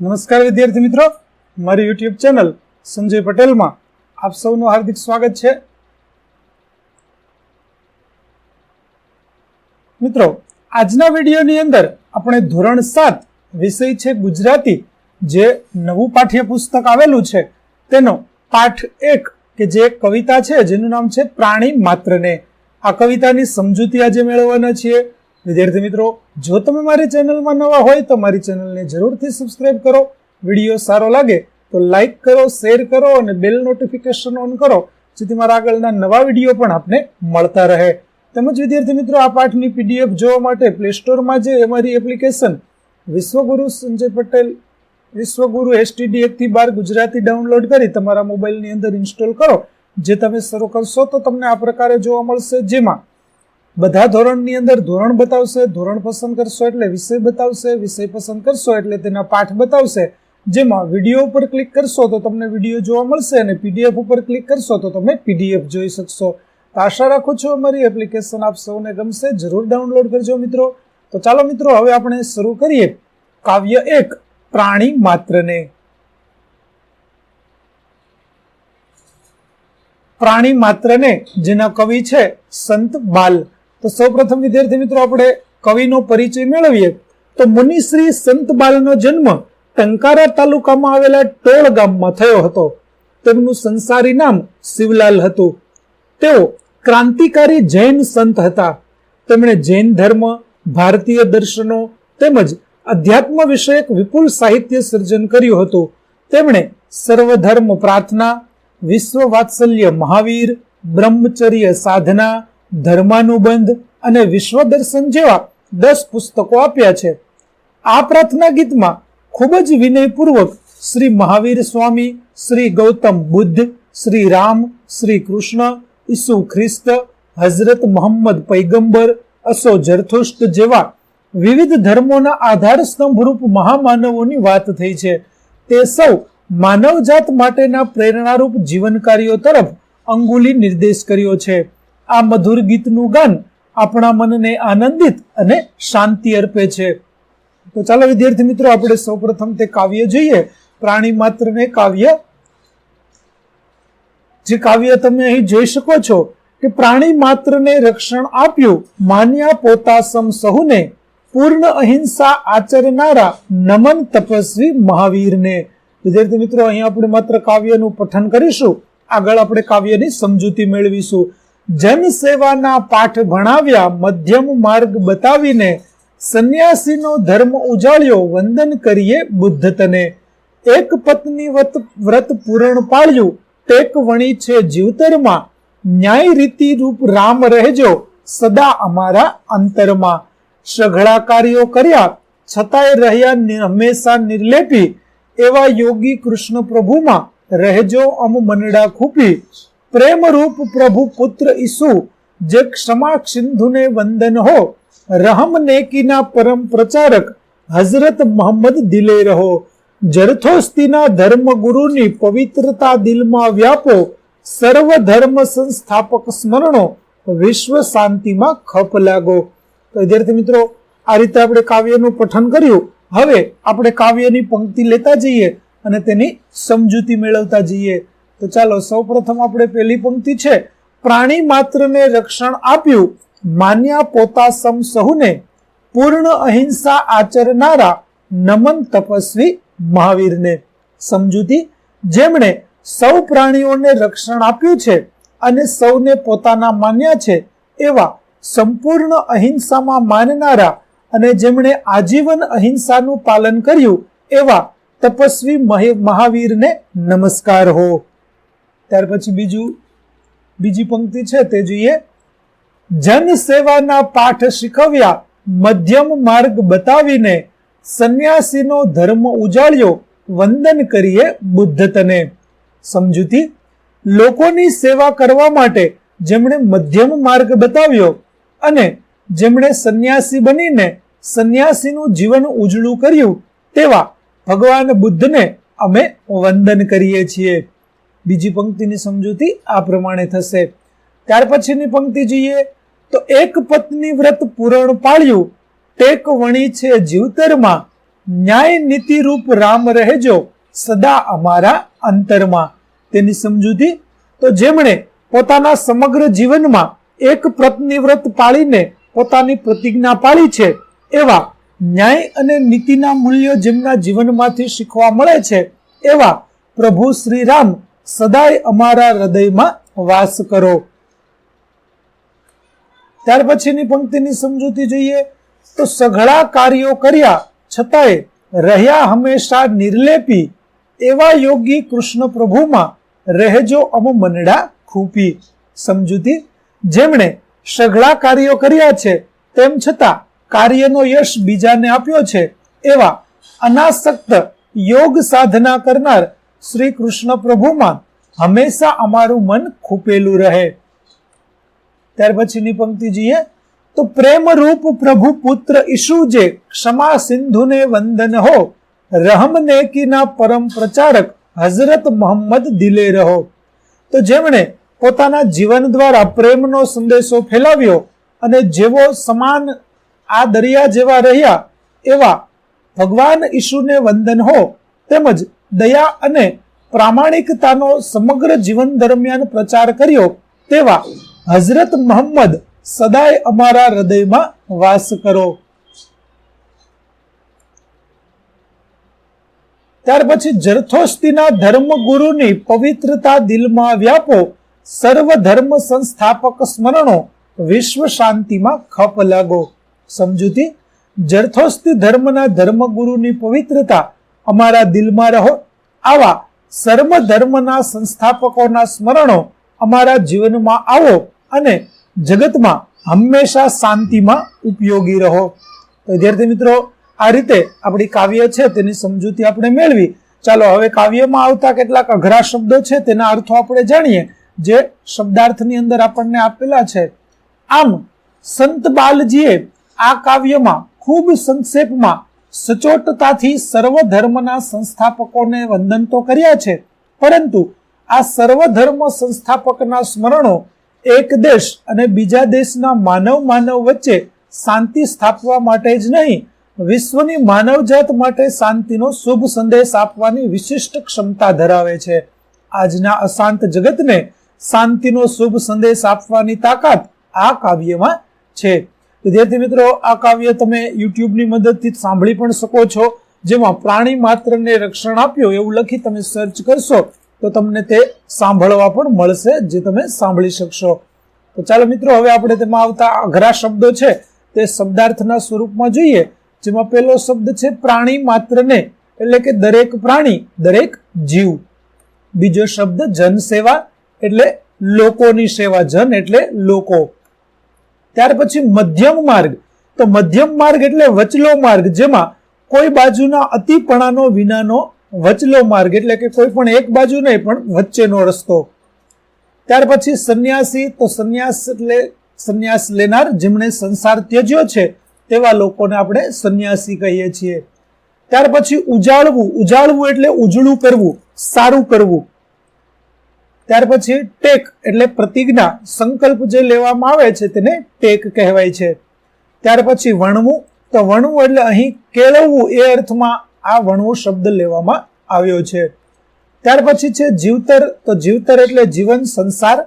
નમસ્કાર વિદ્યાર્થી મિત્રો. મારી યુટ્યુબ ચેનલ સંજય પટેલમાં આપ સૌનું હાર્દિક સ્વાગત છે. મિત્રો, આજના વિડીયોની અંદર આપણે ધોરણ સાત વિષય છે ગુજરાતી, જે નવું પાઠ્યપુસ્તક આવેલું છે. તેનો પાઠ એક કે જે કવિતા છે, જેનું નામ છે પ્રાણી માત્રને. આ કવિતાની સમજૂતી આજે મેળવવાના છીએ. વિદ્યાર્થી મિત્રો, જો તમે મારી ચેનલમાં નવા હોય તો મારી ચેનલને જરૂરથી સબસ્ક્રાઇબ કરો. વીડિયો સારો લાગે તો લાઈક કરો શેર કરો અને બેલ નોટિફિકેશન ઓન કરો, જેથી મારા આગળના નવા વીડિયો પણ આપને મળતા રહે. તેમજ વિદ્યાર્થી મિત્રો, આ પાઠની પીડીએફ જોવા માટે પ્લે સ્ટોરમાં જે અમારી એપ્લિકેશન વિશ્વગુરુ સંજય પટેલ, વિશ્વગુરુ એસટીડી એકથી બાર ગુજરાતી ડાઉનલોડ કરી તમારા મોબાઈલની અંદર ઇન્સ્ટોલ કરો. જે તમે શરૂ કરશો તો તમને આ પ્રકારે જોવા મળશે. જેમાં બધા ધોરણની અંદર ધોરણ બતાવશે, ધોરણ પસંદ કરશો એટલે વિષય બતાવશે, વિષય પસંદ કરશો એટલે તેના પાઠ બતાવશે. જેમાં વીડિયો ઉપર ક્લિક કરશો તો તમને વીડિયો જોવા મળશે અને પીડીએફ ઉપર ક્લિક કરશો તો તમે પીડીએફ જોઈ શકશો. તો આશા રાખું છું અમારી એપ્લિકેશન આપ સૌને ગમશે, જરૂર ડાઉનલોડ કરજો મિત્રો. તો ચાલો મિત્રો, હવે આપણે શરૂ કરીએ. કાવ્ય એક, પ્રાણી માત્રને. પ્રાણી માત્રને, જેના કવિ છે સંત બાલ. તો સૌપ્રથમ વિદ્યાર્થી મિત્રો આપણે કવિનો પરિચય મેળવીએ. તો મુનિશ્રી સંત બાલનો જન્મ ટંકારા તાલુકામાં આવેલા ટોળ ગામમાં થયો હતો. તેમનું સંસારી નામ શિવલાલ હતું. તેઓ ક્રાંતિકારી જૈન સંત હતા. તેમણે જૈન ધર્મ, ભારતીય દર્શનો તેમજ અધ્યાત્મ વિષયક વિપુલ સાહિત્ય સર્જન કર્યું હતું. તેમણે સર્વધર્મ પ્રાર્થના, વિશ્વ વાત્સલ્ય મહાવીર, બ્રહ્મચર્ય સાધના ધર્માનુબંધ અને વિશ્વ દર્શન જેવા દસ પુસ્તકો આપ્યા છે. આ પ્રાર્થના ગીતમાં ખૂબ જ વિનયપૂર્વક શ્રી મહાવીર સ્વામી, શ્રી ગૌતમ બુદ્ધ, શ્રી રામ, શ્રી કૃષ્ણ, ઈસુ ખ્રિસ્ત, હઝરત મોહમ્મદ પૈગંબર અસો જરથુષ્ટ જેવા વિવિધ ધર્મોના આધાર સ્તંભરૂપ મહામાનવોની વાત થઈ છે. તે સૌ માનવજાત માટેના પ્રેરણારૂપ જીવન તરફ અંગુલી નિર્દેશ કર્યો છે. આ મધુર ગીતનું ગાન આપણા મનને આનંદિત અને શાંતિ અર્પે છે. તો ચાલો વિદ્યાર્થી મિત્રો, આપણે સૌપ્રથમ તે કાવ્ય જોઈએ. પ્રાણી માત્રને કાવ્ય. જે કાવ્ય તમે અહીં જોઈ શકો છો કે પ્રાણી માત્રને રક્ષણ આપ્યું માન્યા પોતા સમ સહુને. પૂર્ણ અહિંસા આચરનારા નમન તપસ્વી મહાવીરને. વિદ્યાર્થી મિત્રો, અહીં આપણે માત્ર કાવ્યનું પઠન કરીશું. આગળ આપણે કાવ્યની સમજૂતી મેળવીશું. જન સેવાના પાઠ ભણાવ્યા, મધ્યમ માર્ગ બતાવીને સંન્યાસીનો ધર્મ ઉજાળ્યો, વંદન કરીએ બુદ્ધ તને એક પત્ની વ્રત પૂરણ પાળ્યું, ટેક વણી છે જીવતરમાં. ન્યાય રીતિ રૂપ રામ રહેજો, સદા અમારા અંતરમાં. સઘળા કાર્યો કર્યા, છતાંય રહ્યા હંમેશા નિર્લેપી. એવા યોગી કૃષ્ણ પ્રભુમાં, રહેજો અમ મનડા ખૂપી. પ્રેમરૂપ પ્રભુ પુત્ર ઈસુ, જે ક્ષમા સિંધુને વંદન હો. રહમ નેકીના પરમ પ્રચારક, હઝરત મોહમ્મદ દિલે રહો. જરથોસ્તીના ધર્મ ગુરુની પવિત્રતા દિલમાં વ્યાપો. સર્વ ધર્મ સંસ્થાપક સ્મરણો વિશ્વ શાંતિમાં ખપ લાગો. તો વિદ્યાર્થી મિત્રો, આ રીતે આપણે કાવ્યનું પઠન કર્યું. હવે આપણે કાવ્યની પંક્તિ લેતા જઈએ અને તેની સમજૂતી મેળવતા જઈએ. તો ચાલો, સૌપ્રથમ આપણે પહેલી પંક્તિ છે, પ્રાણી માત્રને રક્ષણ આપ્યું. માન્યા પોતા સમ સહુને પૂર્ણ અહિંસા આચરનારા નમન તપસ્વી મહાવીરને. સમજૂતી? જેમણે સૌ પ્રાણીઓને રક્ષણ આપ્યું છે અને સૌને પોતાના માન્યા છે, એવા સંપૂર્ણ અહિંસામાં માનનારા અને જેમણે આજીવન અહિંસાનું પાલન કર્યું, એવા તપસ્વી મહાવીરને નમસ્કાર હો. ત્યાર પછી બીજું, બીજી પંક્તિ છે તે જોઈએ. જન સેવાના પાઠ શીખવ્યા, મધ્યમ માર્ગ બતાવીને સંન્યાસીનો ધર્મ ઉજાળ્યો, વંદન કરીએ બુદ્ધ તને સમજૂતી? લોકોની સેવા કરવા માટે જેમણે મધ્યમ માર્ગ બતાવ્યો અને જેમણે સંન્યાસી બનીને સંન્યાસીનું જીવન ઉજળું કર્યું, તેવા ભગવાન બુદ્ધને અમે વંદન કરીએ છીએ. બીજી પંક્તિની સમજૂતી આ પ્રમાણે થશે. ત્યાર પછીની પંક્તિ જોઈએ તો એક પત્ની વ્રત પૂરણ પાળ્યું, ટેક વણી છે જીવતરમાં, ન્યાય નીતિ રૂપ રામ રહેજો, સદા અમારા અંતરમાં. તેની સમજૂતી, તો જેમણે પોતાના સમગ્ર જીવનમાં એક પ્રતિવ્રત પાળીને પોતાની પ્રતિજ્ઞા પાળી છે, એવા ન્યાય અને નીતિના મૂલ્યો જેમના જીવનમાંથી શીખવા મળે છે, એવા પ્રભુ શ્રી રામ સદાય અમારા હૃદયમાં વાસ કરો. ત્યાર પછીની પંક્તિની સમજૂતી જોઈએ તો સઘળા કાર્યો કર્યા છતાંય રહ્યા હંમેશા નિર્લેપી એવા યોગી કૃષ્ણ પ્રભુમાં રહેજો અમ મનડા ખૂપી. સમજૂતી, જેમણે સઘળા કાર્યો કર્યા છે, તેમ છતાં કાર્યનો યશ બીજાને આપ્યો છે એવા અનાસક્ત યોગ સાધના કરનાર શ્રી કૃષ્ણ પ્રભુમાં હંમેશા અમારું મન ખૂપેલું રહે. ત્યાર પછીની પંક્તિ જોઈએ તો પ્રેમ રૂપ પ્રભુ પુત્ર ઈશુ જે ક્ષમા સિંધુને વંદન હો રહમ નેકીના પરમ પ્રચારક હઝરત મોહમ્મદ દિલે રહો. તો જેમણે પોતાના જીવન દ્વારા પ્રેમનો સંદેશો ફેલાવ્યો અને જેવો સમાન આ દરિયા જેવા રહ્યા, એવા ભગવાન ઈશુને વંદન હો, તેમજ દયા અને પ્રામાણિકતાનો સમગ્ર જીવન દરમિયાન પ્રચાર કર્યો તેવા હઝરત મોહમ્મદ સદાય અમારા હૃદયમાં વાસ કરો. ત્યાર પછી જરથોસ્તીના ધર્મગુરુની પવિત્રતા દિલમાં વ્યાપો સર્વ ધર્મ સંસ્થાપક સ્મરણો વિશ્વ શાંતિમાં ખપ લાગો. સમજૂતી જરથોસ્તી ધર્મના ધર્મગુરુની પવિત્રતા અમારા દિલમાં રહો. આવા સર્વ ધર્મના સંસ્થાપકોના સ્મરણો અમારા જીવનમાં આવો અને જગતમાં હંમેશા શાંતિમાં ઉપયોગી રહો. તો વિદ્યાર્થી મિત્રો, આ રીતે આપણી કાવ્ય છે તેની સમજૂતી આપણે મેળવી. ચાલો, હવે કાવ્યમાં આવતા કેટલાક અઘરા શબ્દો છે તેના અર્થો આપણે જાણીએ, જે શબ્દાર્થની અંદર આપણને આપેલા છે. આમ, સંત બાલજીએ આ કાવ્યમાં ખૂબ સંક્ષેપમાં સચોટતાથી સર્વ ધર્મના સંસ્થાપકોને વંદન તો કર્યા છે, પરંતુ આ સર્વ ધર્મ સંસ્થાપકના સ્મરણો એક દેશ અને બીજા દેશના માનવ માનવ વચ્ચે શાંતિ સ્થાપવા માટે જ નહીં, વિશ્વની માનવજાત માટે શાંતિનો શુભ સંદેશ આપવાની વિશિષ્ટ ક્ષમતા ધરાવે છે. આજના અશાંત જગતને શાંતિનો શુભ સંદેશ આપવાની તાકાત આ કાવ્યમાં છે. વિદ્યાર્થી મિત્રો, આ કાવ્ય તમે યુટ્યુબની મદદથી સાંભળી પણ શકો છો. જેમાં પ્રાણી માત્રને રક્ષણ આપ્યું એવું લખી તમે સર્ચ કરશો, તો તમને તે સાંભળવા પણ મળશે જે તમે સાંભળી શકશો. તો ચાલો મિત્રો, હવે આપણે તેમાં આવતા અઘરા શબ્દો છે. તે શબ્દાર્થના સ્વરૂપમાં જોઈએ, જેમાં પહેલો શબ્દ છે પ્રાણી માત્રને, એટલે કે દરેક પ્રાણી, દરેક જીવ. બીજો શબ્દ જન સેવા એટલે લોકોની સેવા, જન એટલે લોકો. ત્યાર પછી મધ્યમ માર્ગ. તો મધ્યમ માર્ગ એટલે વચલો માર્ગ, જેમાં કોઈ બાજુના અતિપણાનો વિનાનો વચલો માર્ગ, એટલે કે કોઈ પણ એક બાજુ નહીં, પણ વચ્ચેનો રસ્તો. ત્યાર પછી સંન્યાસી, તો સંન્યાસ એટલે સંન્યાસ લેનાર, જેમણે સંસાર ત્યજ્યો છે, તેવા લોકોને આપણે સંન્યાસી કહીએ છીએ. ત્યાર પછી ઉજાળવું. ઉજાળવું એટલે ઉજળું કરવું, સારું કરવું. ત્યાર પછી ટેક એટલે પ્રતિજ્ઞા, સંકલ્પ જે લેવામાં આવે છે તેને ટેક કહેવાય છે. ત્યાર પછી વણવું, તો વણવું એટલે અહીં કેળવવું એ અર્થમાં આ વણવું શબ્દ લેવામાં આવ્યો છે. ત્યાર પછી છે જીવતર, તો જીવતર એટલે જીવન સંસાર.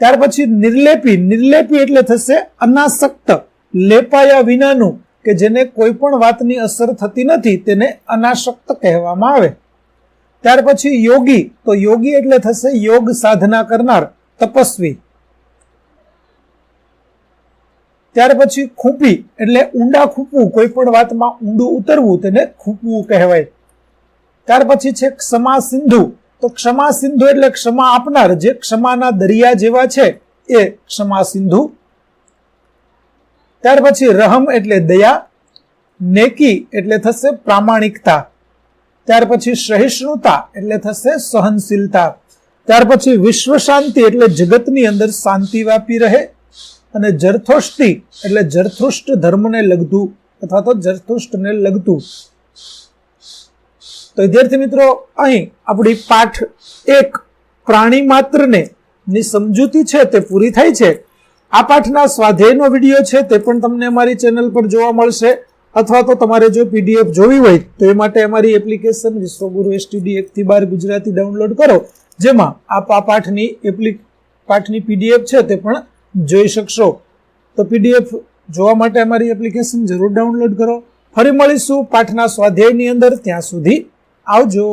ત્યાર પછી નિર્લેપી નિર્લેપી એટલે થશે અનાસક્ત, લેપાયા વિનાનું, કે જેને કોઈ પણ વાતની અસર થતી નથી તેને અનાસક્ત કહેવામાં આવે. ત્યાર પછી યોગી, તો યોગી એટલે થશે યોગ સાધના કરનાર, તપસ્વી. ત્યાર પછી ખૂંપી, એટલે ઊંડા ખૂંપવું કોઈ પણ વાતમાં ઊંડું ઉતરવું તેને ખૂંપવું કહેવાય. ત્યાર પછી છે ક્ષમા સિંધુ, તો ક્ષમા સિંધુ એટલે ક્ષમા આપનાર, જે ક્ષમાના દરિયા જેવા છે, એ ક્ષમા સિંધુ. ત્યાર પછી રહમ એટલે દયા, નેકી એટલે થશે પ્રામાણિકતા. ત્યાર પછી સહિષ્ણુતા એટલે થશે સહનશીલતા. ત્યાર પછી વિશ્વ શાંતિ એટલે જગતની અંદર શાંતિ વ્યાપી રહે અને જરથોષ્ટિ એટલે જરથુષ્ટ ધર્મને લગતું અથવા તો જરથુષ્ટને લગતું. તો વિદ્યાર્થી મિત્રો, અહીં આપણી પાઠ એક પ્રાણી માત્રને ની સમજૂતી છે તે પૂરી થાય છે. આ પાઠના સ્વાધ્યાયનો વીડિયો છે તે પણ તમને અમારી ચેનલ પર જોવા મળશે. અથવા તો તમારે જો પીડીએફ જોવી હોય, તો એ માટે અમારી એપ્લિકેશન વિશ્વગુરુ એસટીડી એકથી બાર ગુજરાતી ડાઉનલોડ કરો, જેમાં આપ આ પાઠની એપ્લિક પાઠની પીડીએફ છે તે પણ જોઈ શકશો. તો પીડીએફ જોવા માટે અમારી એપ્લિકેશન જરૂર ડાઉનલોડ કરો. ફરી મળીશું પાઠના સ્વાધ્યાયની અંદર, ત્યાં સુધી આવજો.